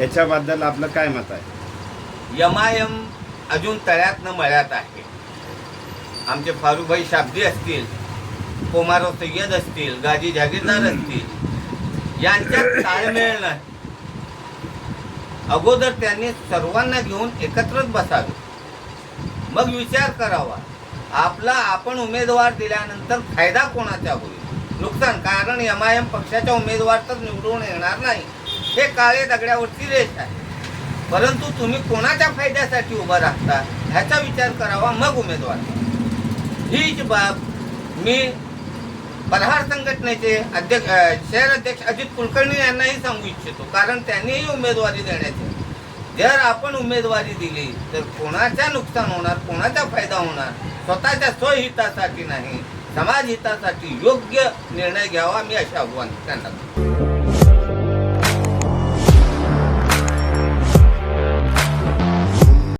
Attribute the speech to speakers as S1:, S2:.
S1: याच्याबद्दल आपलं काय मत आहे?
S2: यमायम अजून तळ्यातनं मळ्यात आहे. आमचे फारुभाई शाब्दी असतील कोमारो सय्यद असतील गाजी जागीरदार असतील यांच्यात ताळमेळ नाही. अगोदर त्यांनी सर्वांना घेऊन एकत्रच बसावे. मग विचार करावा आपला आपण उमेदवार दिल्यानंतर फायदा कोणाचा होईल? नुकसान कारण एम आय एम पक्षाचा उमेदवार तर निवडून येणार नाही. हे काळे दगड्यावरची रेष आहे. परंतु तुम्ही कोणाच्या फायद्यासाठी उभा राहता ह्याचा विचार करावा मग उमेदवार. हीच बाब मी प्रहार संघटनेचे अध्यक्ष शहर अध्यक्ष अजित कुलकर्णी यांनाही सांगू इच्छितो. कारण त्यांनीही उमेदवारी देण्याचे. जर आपण उमेदवारी दिली तर कोणाचा नुकसान होणार कोणाचा फायदा होणार? स्वतःच्या स्वहितासाठी नाही समाज हितासाठी योग्य निर्णय घ्यावा मी असे आव्हान त्यांना